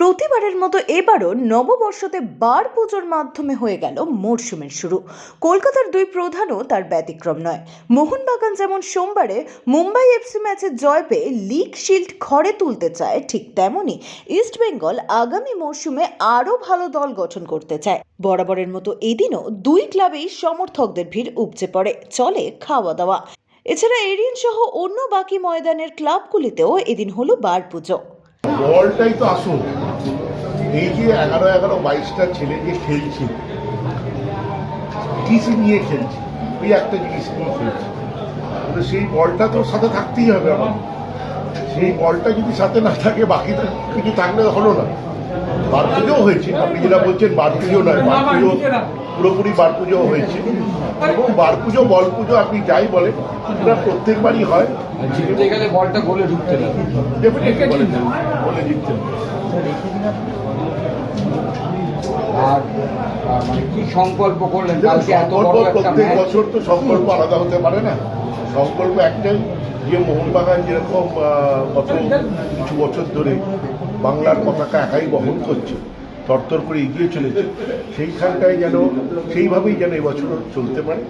প্রতিবারের মতো এবারও নববর্ষতে বার পুজোর মাধ্যমে হয়ে গেল মরশুমের শুরু। কলকাতার দুই প্রধানও তার ব্যতিক্রম নয়। মোহনবাগান যেমন সোমবারে মুম্বাই এফসি ম্যাচে জয় পেয়ে লিগ শিল্ড ঘরে তুলতে চায় ঠিক তেমনই ইস্টবেঙ্গল আগামী মরশুমে আরও ভালো দল গঠন করতে চায়। বরাবরের মতো এদিনও দুই ক্লাবেই সমর্থকদের ভিড় উপচে পড়ে, চলে খাওয়া দাওয়া এছাড়া এরিয়ান সহ অন্য বাকি ময়দানের ক্লাবগুলিতেও এদিন হলো বার পুজো। বলটাই তো এই যে এগারো এগারো বাইশটা ছেলে যে খেলছে টিসি নিয়ে খেলছে ওই একটা জিনিস নিয়ে খেলছে। তো সেই বলটা তো সাথে থাকতেই হবে আমার। সেই বলটা যদি সাথে না থাকে বাকি কিছু থাকলে হলো না। বার পুজোও হয়েছে আপনি যেটা বলছেন বার পুজো নয় বার পুজো পুরোপুরি বার পুজো হয়েছে। এবং বার পুজো বল পুজো আপনি যাই বলেন এটা প্রত্যেকবারই হয়। গেলে বলটা গোলে ঢুকতে না। বলে জিততে। আর মানে কি সংকল্প করলেন? কালকে এত বড় একটা প্রত্যেক বছর তো সংকল্প আলাদা হতে পারে না। সংকল্প একটাই যে মোহনবাগান যেরকম গত কিছু বছর ধরে বাংলার পতাকা একাই বহন করছে তরতর করে এগিয়ে চলেছে সেইখানটায় যেন সেইভাবেই যেন এবছরও চলতে পারে।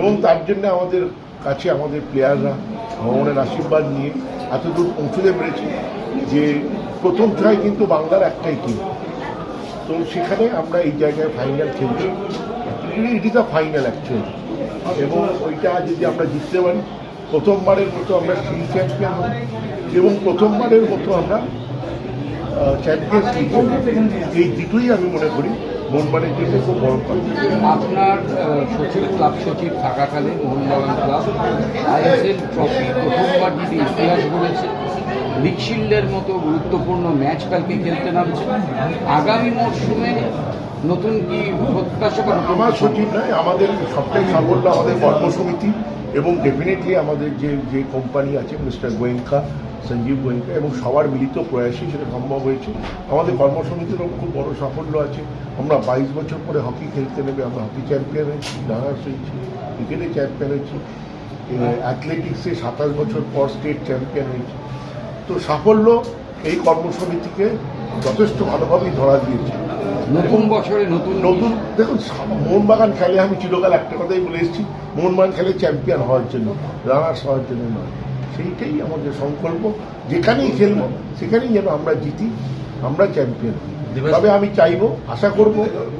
এবং তার জন্য আমাদের কাছে আমাদের প্লেয়াররা ভগবানের আশীর্বাদ নিয়ে এতদূর পৌঁছতে পেরেছে যে প্রথম ট্রাই কিন্তু বাংলার একটাই টিম তো সেখানে আমরা এই জায়গায় ফাইনাল খেলছি। It is a final actually এবং ওইটা যদি আমরা জিততে পারি, প্রথমবারের মতো আমরা সিরিজ চ্যাম্পিয়ন হব। এবং প্রথমবারের মতো আমরা চ্যাম্পিয়ন্স লিগ এই দুটোই আমি মনে করি মনমানের জন্য খুব বড় আপনার সচিব, ক্লাব সচিব থাকাকালীন মোহনবাগান ক্লাব, আইএসএল ট্রফি প্রথমবার যদি ইতিহাস বলেছে লিগ শিল্ডের মতো গুরুত্বপূর্ণ ম্যাচ কালকে খেলতে নামছে। আগামী মরশুমে নতুন কি প্রত্যাশা নতুন আমার সচিব নয়, আমাদের সবটাই সাফল্য আমাদের কর্মসমিতি এবং ডেফিনেটলি আমাদের যে যে কোম্পানি আছে মিস্টার গোয়েঙ্কা, সঞ্জীব গোয়েঙ্কা এবং সবার মিলিত প্রয়াসে সেটা সম্ভব হয়েছে। আমাদের কর্মসমিতিরও খুব বড় সাফল্য আছে। আমরা বাইশ বছর পরে হকি খেলতে নেবে আমরা হকি চ্যাম্পিয়ন হয়েছি ডানার্স হয়েছি ক্রিকেটে চ্যাম্পিয়ন হয়েছি অ্যাথলেটিক্সে সাতাশ বছর পর স্টেট চ্যাম্পিয়ন হয়েছি। তো সাফল্য এই কর্মসমিতিকে যথেষ্ট ভালোভাবেই ধরা দিয়েছে। নতুন বছরে নতুন নতুন দেখুন মোহনবাগান খেলে আমি চিরকাল একটা কথাই বলে এসেছি মোহনবাগান খেলে চ্যাম্পিয়ন হওয়ার জন্য রানার্স হওয়ার জন্য নয়। সেইটাই আমাদের সংকল্প যেখানেই খেলব সেখানেই যেন আমরা জিতি আমরা চ্যাম্পিয়ন তবে আমি চাইব আশা করব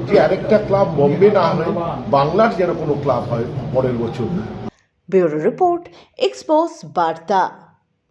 যে আরেকটা ক্লাব বম্বে না হয়ে বাংলার যেন কোনো ক্লাব হয় পরের বছর। ব্যুরো রিপোর্ট এক্সপোস বার্তা।